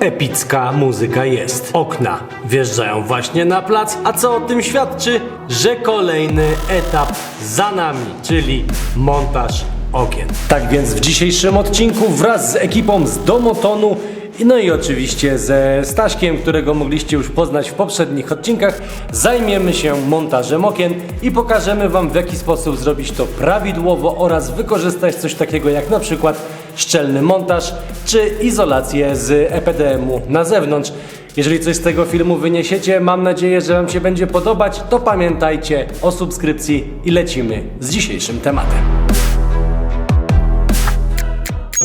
epicka muzyka jest. Okna wjeżdżają właśnie na plac, a co o tym świadczy? Że kolejny etap za nami, czyli montaż okien. Tak więc w dzisiejszym odcinku wraz z ekipą z Domotonu no i oczywiście ze Staśkiem, którego mogliście już poznać w poprzednich odcinkach, zajmiemy się montażem okien i pokażemy Wam w jaki sposób zrobić to prawidłowo oraz wykorzystać coś takiego jak na przykład szczelny montaż czy izolację z EPDM-u na zewnątrz. Jeżeli coś z tego filmu wyniesiecie, mam nadzieję, że Wam się będzie podobać, to pamiętajcie o subskrypcji i lecimy z dzisiejszym tematem.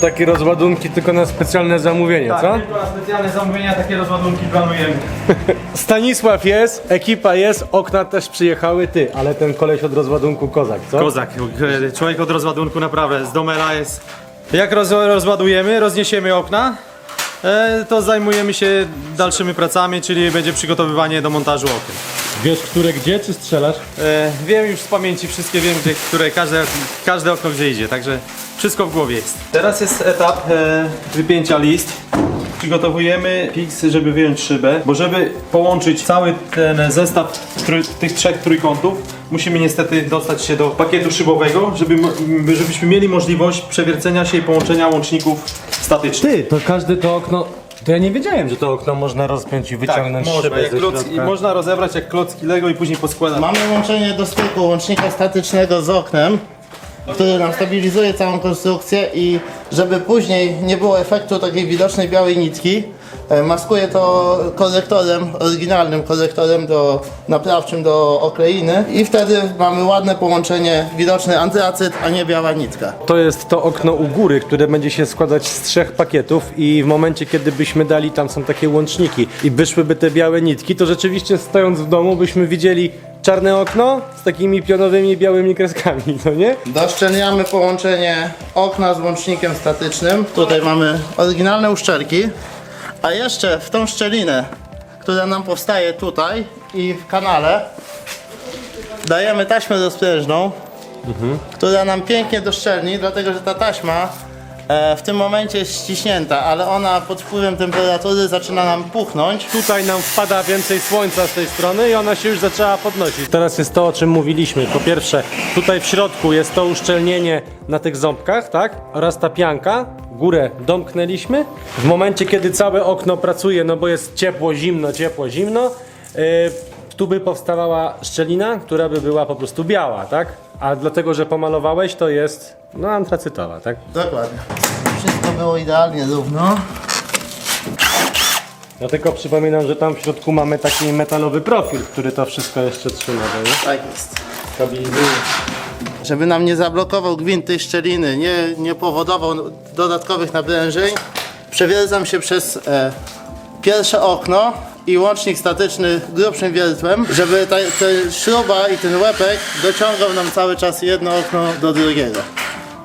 Takie rozładunki tylko na specjalne zamówienie, Tak, tylko na specjalne zamówienia takie rozładunki planujemy. Stanisław jest, ekipa jest, okna też przyjechały, ty, ale ten koleś od rozładunku kozak, co? Kozak, człowiek od rozładunku naprawdę, z domela jest. Jak roz, rozładujemy, rozniesiemy okna, e, to zajmujemy się dalszymi pracami, czyli będzie przygotowywanie do montażu okien. Wiesz, które gdzie, czy strzelasz? E, wiem już z pamięci wszystkie, wiem gdzie, które każde, każde okno gdzie idzie, także wszystko w głowie jest. Teraz jest etap e, wypięcia list. Przygotowujemy fix, żeby wyjąć szybę, bo żeby połączyć cały ten zestaw trój, tych trzech trójkątów, musimy niestety dostać się do pakietu szybowego, żeby, żebyśmy mieli możliwość przewiercenia się i połączenia łączników statycznych. Ty, to każde to okno, to ja nie wiedziałem, że to okno można rozpiąć i wyciągnąć można, szybę jak ze klocki, środka. można rozebrać jak klocki Lego i później poskładać. Mamy łączenie do styku łącznika statycznego z oknem, który nam stabilizuje całą konstrukcję i żeby później nie było efektu takiej widocznej białej nitki, maskuję to korektorem, oryginalnym korektorem do, naprawczym do okleiny i wtedy mamy ładne połączenie, widoczny antracyt, a nie biała nitka. To jest to okno u góry, które będzie się składać z trzech pakietów i w momencie, kiedy byśmy dali, tam są takie łączniki i wyszłyby te białe nitki, to rzeczywiście stojąc w domu byśmy widzieli czarne okno z takimi pionowymi białymi kreskami, no nie? Doszczelniamy połączenie okna z łącznikiem statycznym. Tutaj mamy oryginalne uszczelki, a jeszcze w tą szczelinę, która nam powstaje tutaj i w kanale, dajemy taśmę rozprężną, która nam pięknie doszczelni, dlatego że ta taśma e, w tym momencie jest ściśnięta, ale ona pod wpływem temperatury zaczyna nam puchnąć. Tutaj nam wpada więcej słońca z tej strony i ona się już zaczęła podnosić. Teraz jest to, o czym mówiliśmy. Po pierwsze, tutaj w środku jest to uszczelnienie na tych ząbkach, tak? Oraz ta pianka. Górę domknęliśmy. W momencie, kiedy całe okno pracuje, no bo jest ciepło, zimno, ciepło, zimno, yy, tu by powstawała szczelina, która by była po prostu biała, tak? A dlatego, że pomalowałeś, to jest no antracytowa, tak? Dokładnie. Wszystko było idealnie równo. Ja tylko przypominam, że tam w środku mamy taki metalowy profil, który to wszystko jeszcze trzyma, nie? Tak jest. Stabilizuje. Żeby nam nie zablokował gwint tej szczeliny, nie, nie powodował dodatkowych naprężeń, przewiercam się przez e, pierwsze okno i łącznik statyczny grubszym wiertłem, żeby ta, ta śruba i ten łepek dociągał nam cały czas jedno okno do drugiego.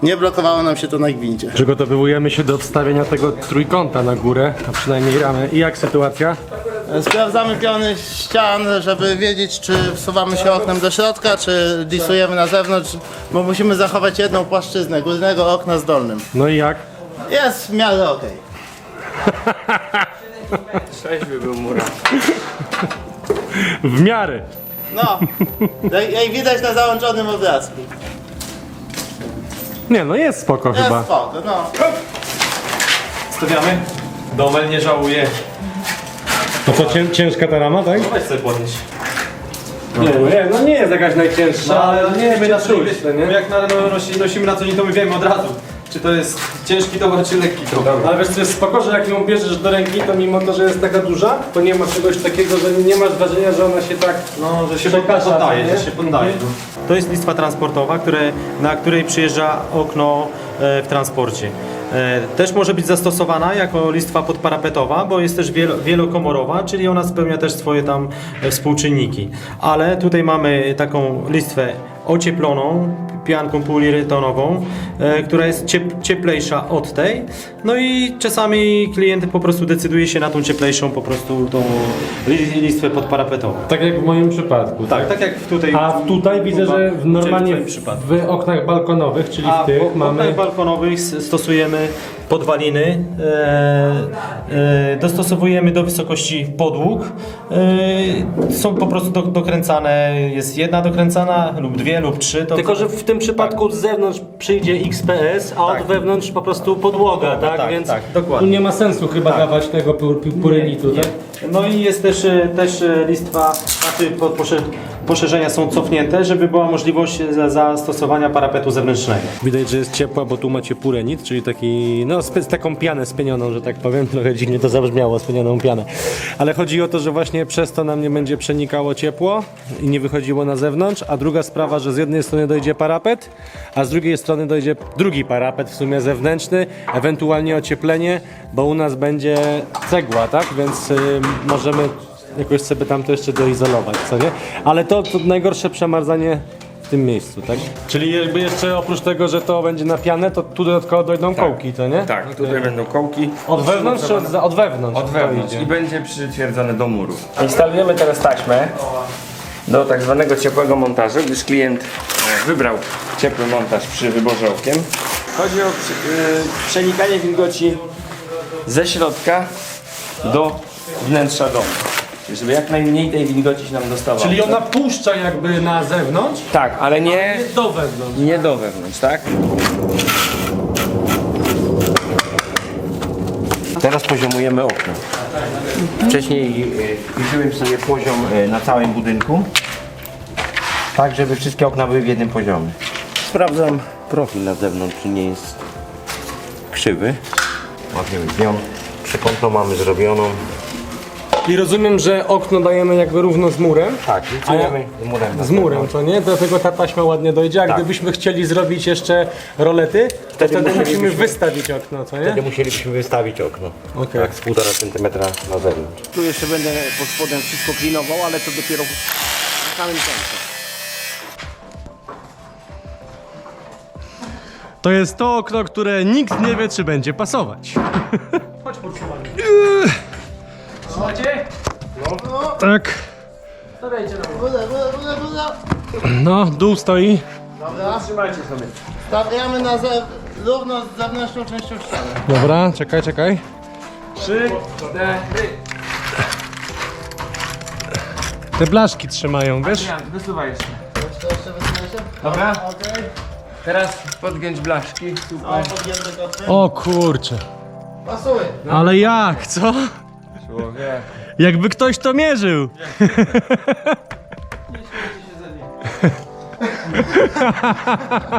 Nie blokowało nam się to na gwincie. Przygotowujemy się do wstawienia tego trójkąta na górę, a przynajmniej ramy. I jak sytuacja? Sprawdzamy piony ścian, żeby wiedzieć, czy wsuwamy się oknem do środka, czy disujemy na zewnątrz, bo musimy zachować jedną płaszczyznę górnego okna z dolnym. No i jak? Jest w miarę okej. W miarę. No, jak, widać na załączonym obrazku. Nie no, jest spoko Jest chyba. spoko, no. Stawiamy. Domel nie żałuje. To co, cię, ciężka ta rama, tak? Weź sobie podnieść. Nie, no nie, no nie jest jakaś najcięższa, No, ale nie, my na co czuć, to nie? jak na, no, nosi, nosimy na co dzień, to my wiemy od razu, czy to jest ciężki towar, czy lekki towar. Ale wiesz co jest spoko, że jak ją bierzesz do ręki, to mimo to, że jest taka duża, to nie ma czegoś takiego, że nie masz wrażenia, że ona się tak... No, że się Przekasza, poddaje, nie? że się poddaje. No. To jest listwa transportowa, które, na której przyjeżdża okno e, w transporcie. E, Też może być zastosowana jako listwa podparapetowa, bo jest też wielo, wielokomorowa, czyli ona spełnia też swoje tam e, współczynniki. Ale tutaj mamy taką listwę ocieploną, pianką poliuretanową, e, która jest ciep, cieplejsza od tej, No i czasami klient po prostu decyduje się na tą cieplejszą po prostu tą li- listwę podparapetową. Tak jak w moim przypadku. Tak, tak jak tutaj. A tutaj widzę, że w normalnie w w, przypadku. w oknach balkonowych, czyli A w tych w mamy... oknach balkonowych s- stosujemy podwaliny, e, e, dostosowujemy do wysokości podłóg. E, są po prostu do, dokręcane, jest jedna dokręcana lub dwie lub trzy. To Tylko, że w tym przypadku z zewnątrz przyjdzie XPS, a Tak. od wewnątrz po prostu podłoga, tak? Tak, Więc tak, dokładnie. tu nie ma sensu chyba dawać tego pu- pu- purelitu, tak? No i jest też, e, też e, listwa, znaczy po- posze- poszerzenia są cofnięte, żeby była możliwość e, za- zastosowania parapetu zewnętrznego. Widać, że jest ciepła, bo tu macie purenit, czyli taki, no z taką pianę spienioną, że tak powiem. Trochę dziwnie to zabrzmiało, spienioną pianę. Ale chodzi o to, że właśnie przez to nam nie będzie przenikało ciepło i nie wychodziło na zewnątrz, a druga sprawa, że z jednej strony dojdzie parapet, a z drugiej strony dojdzie drugi parapet, w sumie zewnętrzny, ewentualnie ocieplenie, bo u nas będzie cegła, tak? Więc y, możemy jakoś sobie tam to jeszcze doizolować, co nie? Ale to, to najgorsze przemarzanie w tym miejscu, tak? Czyli jakby jeszcze oprócz tego, że to będzie na pianę, to tu dodatkowo dojdą kołki, to nie? Tak, tutaj będą kołki. Od wewnątrz czy od, za- od wewnątrz? Od to wewnątrz idzie? i będzie przytwierdzone do muru. Instalujemy teraz taśmę do tak zwanego ciepłego montażu, gdyż klient e, wybrał ciepły montaż przy wyborze okien. Chodzi o przy, y, przenikanie wilgoci ze środka do wnętrza domu. Żeby jak najmniej tej wilgoci się nam dostawało. Czyli ona puszcza jakby na zewnątrz, Tak, ale nie, do wewnątrz. nie do wewnątrz, tak? Teraz poziomujemy okno. Wcześniej e, liczyłem sobie poziom e, na całym budynku, tak żeby wszystkie okna były w jednym poziomie. Sprawdzam profil na zewnątrz, czy nie jest krzywy. Łapiemy pion. Przekątną mamy zrobioną. I rozumiem, że okno dajemy jakby równo z murem. Tak, liczymy z murem. na Z murem, co nie? Dlatego ta taśma ładnie dojdzie. A Tak. gdybyśmy chcieli zrobić jeszcze rolety, to wtedy, musimy musielibyśmy- wystawić okno, co nie? Wtedy musielibyśmy wystawić okno. Okej. Tak, z 1,5 cm na zewnątrz. Tu jeszcze będę pod spodem wszystko klinował, ale to dopiero w samym końcu. To jest to okno, które nikt nie wie, czy będzie pasować. Chodź podsuwanie. Słuchajcie? Tak. Górę, górę, górę, górę. No, dół stoi. Dobra. Trzymajcie sobie. Stawiamy na ze... równo z zewnętrzną częścią ściany. Dobra, czekaj, czekaj. Trzy, cztery. Te blaszki trzymają, wiesz? Ja, wysuwaj jeszcze. Jeszcze, jeszcze wysunę się? Dobra. Okej. Teraz podgiąć blaszki. O, podgięte koty. O kurczę. Pasuje. Ale jak, co? Człowiek. Jakby ktoś to mierzył.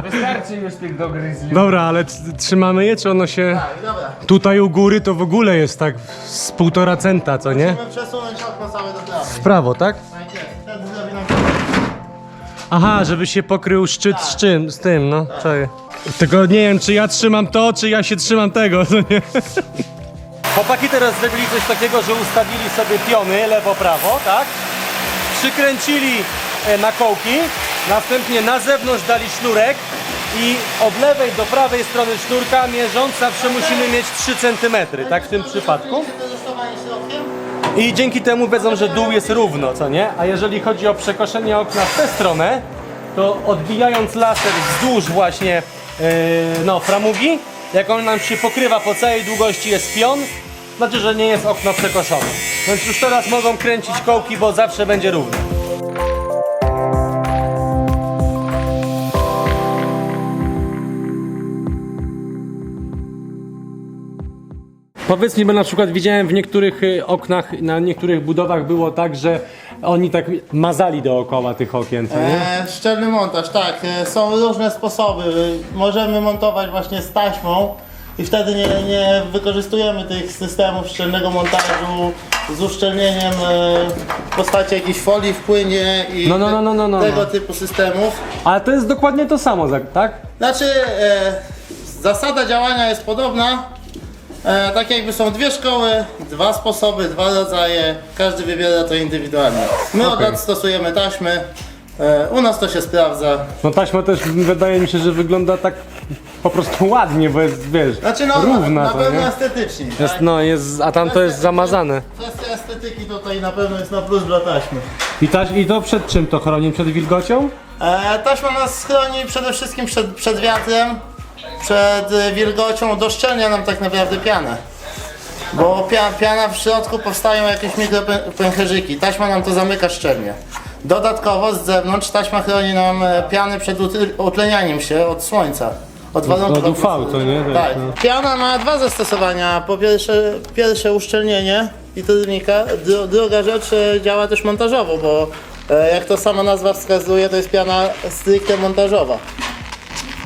Wystarczy już tych dogryzli. Dobra, ale trzymamy je, czy ono się... Dobra. Tutaj u góry to w ogóle jest tak z półtora centa, co nie? Musimy przesunąć okno całe do prawej. W prawo, tak? Tak jest. Wtedy zrobi nam Aha, żeby się pokrył szczyt z czym, z tym, no. Czaję. Tego nie wiem, czy ja trzymam to, czy ja się trzymam tego, no nie? Chłopaki teraz zrobili coś takiego, że ustawili sobie piony lewo-prawo, tak? Przykręcili e, na kołki, następnie na zewnątrz dali sznurek i od lewej do prawej strony sznurka mierząc zawsze musimy mieć 3 cm, tak w tym przypadku. I dzięki temu wiedzą, że dół jest równo, co nie? A jeżeli chodzi o przekoszenie okna w tę stronę, to odbijając laser wzdłuż właśnie yy, no, framugi, jak on nam się pokrywa po całej długości jest pion, znaczy, że nie jest okno przekoszone. Więc już teraz mogą kręcić kołki, bo zawsze będzie równo. Powiedz mi, bo na przykład widziałem w niektórych y, oknach, na niektórych budowach było tak, że oni tak mazali dookoła tych okien, co nie? E, szczelny montaż, tak. E, są różne sposoby. Możemy montować właśnie z taśmą i wtedy nie, nie wykorzystujemy tych systemów szczelnego montażu z uszczelnieniem e, w postaci jakiejś folii w płynie i No, no, no, no, no, no, tego no. typu systemów. Ale to jest dokładnie to samo, za- tak? Znaczy, e, zasada działania jest podobna. E, tak jakby są dwie szkoły, dwa sposoby, dwa rodzaje, każdy wybiera to indywidualnie. My od Okej. lat stosujemy taśmy, e, u nas to się sprawdza. No taśma też wydaje mi się, że wygląda tak po prostu ładnie, bo jest, wiesz, Znaczy no, równa na to, pewno nie? estetycznie. Jest, tak? no, jest, a tam to jest zamazane. Kwestia estetyki tutaj na pewno jest na plus dla taśmy. I, taś, I to przed czym to chroni? Przed wilgocią? E, taśma nas chroni przede wszystkim przed, przed wiatrem, przed e, wilgocią, doszczelnia nam tak naprawdę pianę. Bo pia, piana w środku powstają jakieś mikropęcherzyki. Taśma nam to zamyka szczelnie. Dodatkowo z zewnątrz taśma chroni nam e, piany przed utl- utlenianiem się od słońca. Od warunków od UV to atmosfery. nie? To Tak. no. Piana ma dwa zastosowania. Po pierwsze, pierwsze uszczelnienie i trudnika. Dru, druga rzecz e, działa też montażowo, bo e, jak to sama nazwa wskazuje, to jest piana stricte montażowa.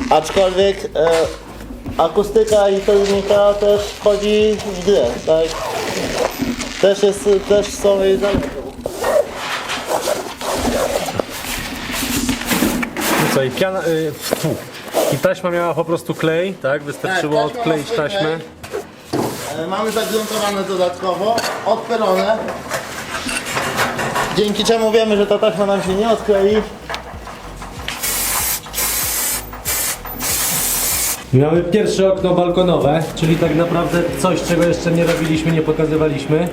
Aczkolwiek e, akustyka i trudnika też wchodzi w grę, tak? Też, jest, też są jej zalety. No co, i piana, y, fu. I taśma miała po prostu klej, tak? Wystarczyło Tak, taśma odkleić ma swój taśmę. klej. E, Mamy zagruntowane dodatkowo, odpylone. Dzięki czemu wiemy, że ta taśma nam się nie odklei. Mamy pierwsze okno balkonowe, czyli tak naprawdę coś, czego jeszcze nie robiliśmy, nie pokazywaliśmy.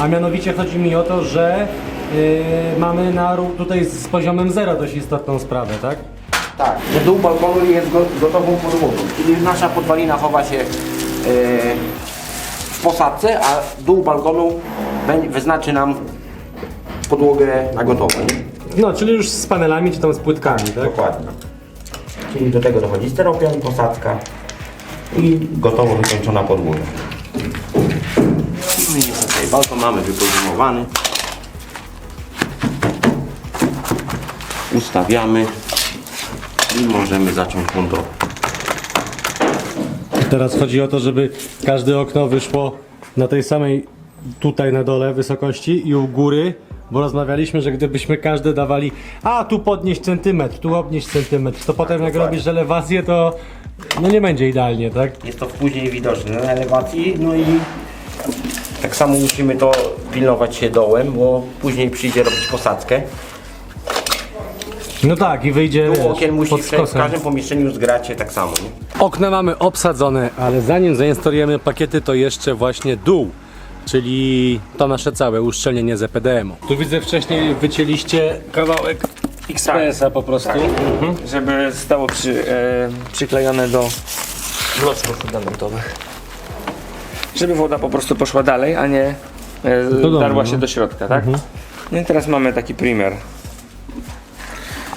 A mianowicie chodzi mi o to, że yy, mamy na, ró- tutaj z poziomem zero dość istotną sprawę, tak? Tak, że dół balkonu jest go, gotową podłogą, czyli nasza podwalina chowa się e, w posadce, a dół balkonu wyznaczy nam podłogę na gotowe. No, czyli już z panelami czy tam z płytkami, tak? Dokładnie. Czyli do tego dochodzi steropian, posadzka i gotowo wykończona podłoga. No i tutaj balkon mamy wypozumowany. Ustawiamy i możemy zacząć montować. Teraz chodzi o to, żeby każde okno wyszło na tej samej tutaj na dole wysokości i u góry, bo rozmawialiśmy, że gdybyśmy każde dawali, a tu podnieść centymetr, tu obnieść centymetr, to potem jak dokładnie. robisz elewację, to no nie będzie idealnie, tak? Jest to później widoczne na elewacji, no i tak samo musimy to pilnować się dołem, bo później przyjdzie robić posadzkę. No tak, i wyjdzie wiesz, okien musi pod w, w skosem. każdym pomieszczeniu zgrać się tak samo. Nie? Okna mamy obsadzone, ale zanim zainstalujemy pakiety, to jeszcze właśnie dół. Czyli to nasze całe uszczelnienie z EPDM-u. Tu widzę wcześniej wycięliście kawałek XPS-a po prostu. Tak, żeby zostało przy, e, przyklejone do bloczków fundamentowych. Żeby woda po prostu poszła dalej, a nie e, domu, darła no. się do środka, tak? No i teraz mamy taki primer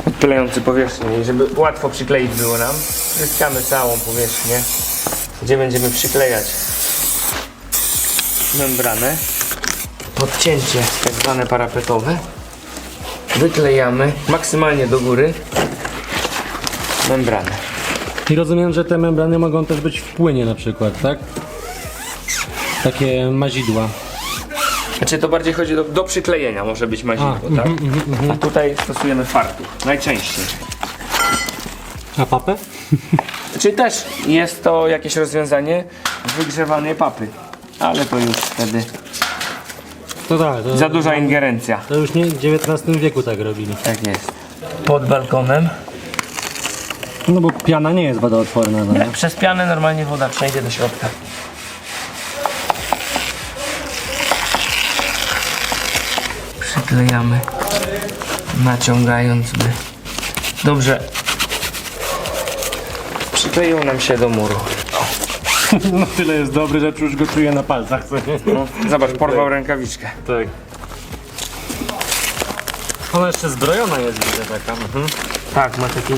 odpylający powierzchnię i żeby łatwo przykleić było nam, pryskamy całą powierzchnię, gdzie będziemy przyklejać membranę. Podcięcie tak zwane parapetowe. Wyklejamy maksymalnie do góry membranę. I rozumiem, że te membrany mogą też być w płynie na przykład, tak? Takie mazidła. Znaczy to bardziej chodzi do, do przyklejenia może być mazidło, A, tak? A tutaj stosujemy fartuch, najczęściej. A papę? Czyli też jest to jakieś rozwiązanie wygrzewanej papy, ale to już wtedy To tak, to, za duża ingerencja. to już nie w XIX wieku tak robili. Tak jest. Pod balkonem. No bo piana nie jest wodoodporna, no nie? Przez pianę normalnie woda przejdzie do środka. Przyklejamy, naciągając by. Dobrze. Przykleił nam się do muru. No tyle jest dobry, że już go czuję na palcach? No, zobacz, porwał rękawiczkę. Tak. Ona jeszcze zbrojona jest, widzę taka. Mhm. Tak, ma takie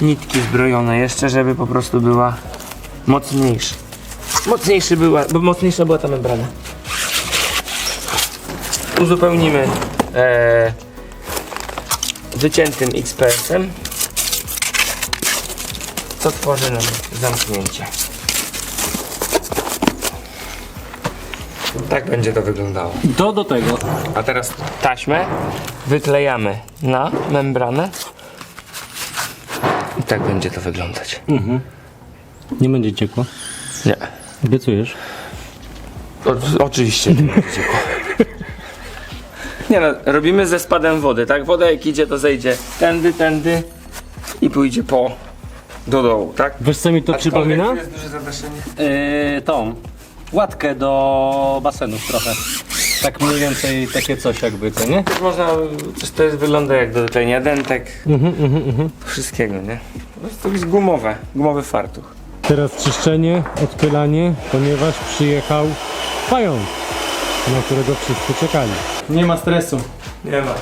nitki zbrojone jeszcze, żeby po prostu była mocniejsza. Mocniejszy była, bo mocniejsza była ta membrana. Uzupełnimy e, wyciętym XPS-em, co tworzy nam zamknięcie. Tak będzie to wyglądało. To do tego. A teraz taśmę wyklejamy na membranę. I tak będzie to wyglądać. Nie będzie ciekło. Nie. Obiecujesz? O, oczywiście nie będzie ciekło. Nie no, robimy ze spadem wody, tak? Woda jak idzie, to zejdzie tędy, tędy i pójdzie po do dołu, tak? Wiesz co mi to przypomina? tu jest duże zadaszenie. Yy, tą łatkę do basenów trochę. Tak mniej więcej takie coś jakby, co nie? Też można, coś to jest, wygląda jak do leczenia dentek, wszystkiego, nie? To jest, to jest gumowe, gumowy fartuch. Teraz czyszczenie, odpylanie, ponieważ przyjechał pająk, na którego wszyscy czekali. Nie ma stresu. Nie ma.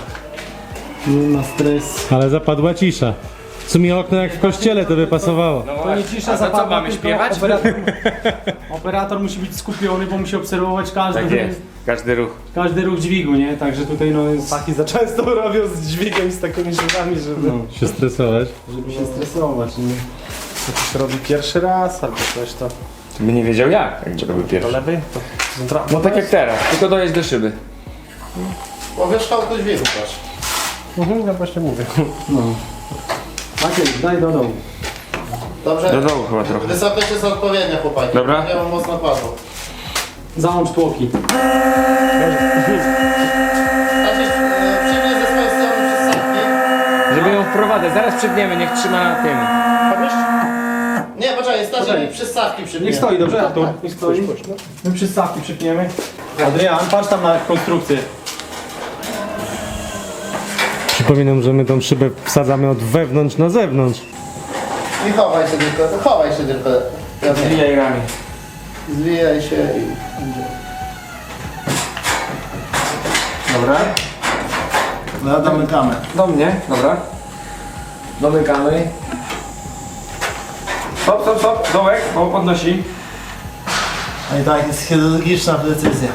Nie ma stresu. Ale zapadła cisza. W sumie okno jak w kościele to by pasowało. No To nie cisza A za co zapadła, mamy tylko śpiewać? Operator, operator musi być skupiony, bo musi obserwować każdy, Tak jest, każdy ruch. każdy ruch dźwigu, nie? Także tutaj no jest... Taki za często robią z dźwigiem i z takimi rzeczami, żeby, Się stresować. żeby się stresować, nie? To ktoś robi pierwszy raz albo coś to... By nie wiedział jak, jakby robił Do pierwszy. lewej? To. No tak jak teraz, tylko dojeść do szyby. Powierzchowność dźwigu też. Mhm, ja właśnie mówię. No. Maciej, daj do dołu. Dobrze? Do dołu chyba trochę. Wysokość jest odpowiednia, chłopaki. Dobra. Nie mam mocno padło. Załącz tłoki. Znaczy, e, przyjmie ze swojej strony przystawki. Żeby ją wprowadzać, zaraz przypniemy, niech trzyma na tym. Nie, poczekaj, starczy Poczekaj. mi przystawki przyjmie. Niech stoi, dobrze Artur? Niech stoi. My przystawki przypniemy. Adrian, patrz tam na konstrukcję. Przypominam, że my tą szybę wsadzamy od wewnątrz na zewnątrz. I chowaj się tylko, chowaj się tylko. Zwijaj ramię. Zwijaj się i... Dobra. No, domykamy. Do mnie, dobra. Domykamy. Stop, stop, stop, dołek, bo podnosi. No i tak, jest chirurgiczna precyzja.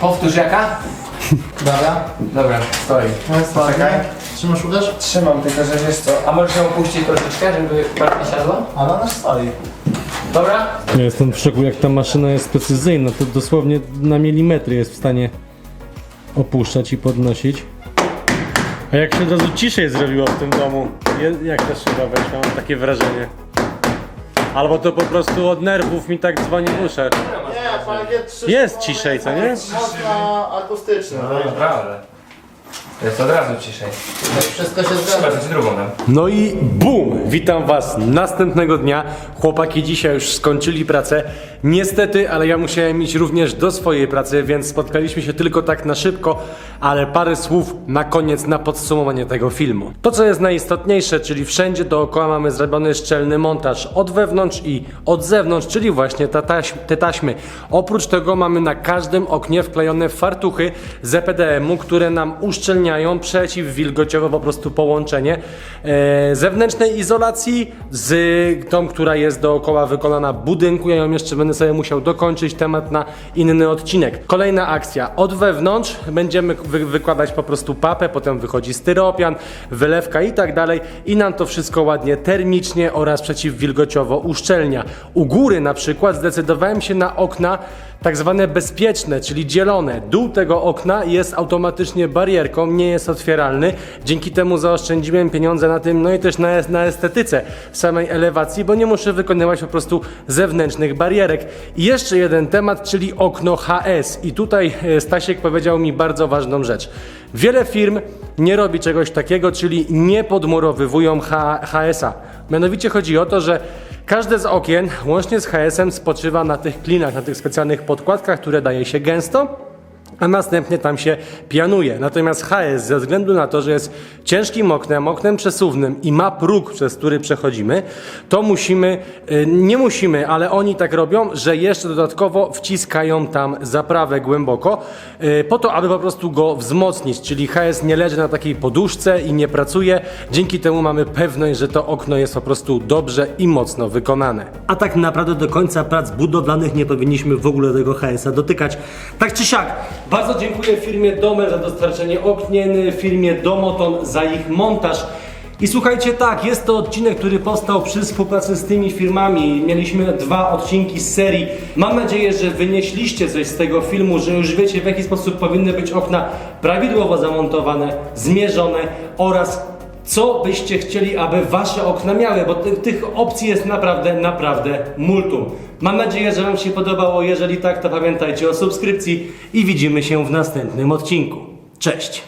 Powtórz jaka? Dobra? Dobra, stoi. Poczekaj. Trzymasz uderz? Trzymam, tylko że wiesz co, a możesz ją opuścić troszeczkę, żeby bardziej siadła? A na nas stoi. Dobra? Ja jestem w szoku, jak ta maszyna jest precyzyjna. To dosłownie na milimetry jest w stanie opuszczać i podnosić. A jak się od razu ciszej zrobiło w tym domu? Je- Jak ta szyba weszła? Mam takie wrażenie. Albo to po prostu od nerwów mi tak dzwoni w uszach. Nie, parkiet 3 Jest ciszej, co nie? Mocno akustyczny. No. Naprawdę. To jest od razu ciszej. Wszystko się Chyba zgadza. coś drugą dam. No i bum! Witam Was następnego dnia. Chłopaki dzisiaj już skończyli pracę. Niestety, ale ja musiałem iść również do swojej pracy, więc spotkaliśmy się tylko tak na szybko, ale parę słów na koniec, na podsumowanie tego filmu. To, co jest najistotniejsze, czyli wszędzie dookoła mamy zrobiony szczelny montaż od wewnątrz i od zewnątrz, czyli właśnie ta taś te taśmy. Oprócz tego mamy na każdym oknie wklejone fartuchy z EPDM-u, które nam uszczelniają przeciwwilgociowo po prostu połączenie e, zewnętrznej izolacji z tą, która jest dookoła wykonana budynku. Ja ją jeszcze będę sobie musiał dokończyć temat na inny odcinek. Kolejna akcja. Od wewnątrz będziemy wy wykładać po prostu papę, potem wychodzi styropian, wylewka i tak dalej i nam to wszystko ładnie termicznie oraz przeciwwilgociowo uszczelnia. U góry na przykład zdecydowałem się na okna tak zwane bezpieczne, czyli dzielone. Dół tego okna jest automatycznie barierką, nie jest otwieralny. Dzięki temu zaoszczędziłem pieniądze na tym, no i też na, na estetyce samej elewacji, bo nie muszę wykonywać po prostu zewnętrznych barierek. I jeszcze jeden temat, czyli okno HS. I tutaj e, Stasiek powiedział mi bardzo ważną rzecz. Wiele firm nie robi czegoś takiego, czyli nie podmurowywują HS-a. Mianowicie chodzi o to, że Każde z okien, łącznie z HS-em, spoczywa na tych klinach, na tych specjalnych podkładkach, które daje się gęsto, a następnie tam się pianuje. Natomiast HS, ze względu na to, że jest ciężkim oknem, oknem przesuwnym i ma próg, przez który przechodzimy, to musimy, y, nie musimy, ale oni tak robią, że jeszcze dodatkowo wciskają tam zaprawę głęboko, y, po to, aby po prostu go wzmocnić, czyli HS nie leży na takiej poduszce i nie pracuje. Dzięki temu mamy pewność, że to okno jest po prostu dobrze i mocno wykonane. A tak naprawdę do końca prac budowlanych nie powinniśmy w ogóle tego HS-a dotykać. Tak czy siak, bardzo dziękuję firmie Domer za dostarczenie okien, firmie Domoton za ich montaż. I słuchajcie, tak, jest to odcinek, który powstał przy współpracy z tymi firmami. Mieliśmy dwa odcinki z serii. Mam nadzieję, że wynieśliście coś z tego filmu, że już wiecie, w jaki sposób powinny być okna prawidłowo zamontowane, zmierzone oraz co byście chcieli, aby wasze okna miały, bo ty, tych opcji jest naprawdę, naprawdę multum. Mam nadzieję, że Wam się podobało. Jeżeli tak, to pamiętajcie o subskrypcji i widzimy się w następnym odcinku. Cześć!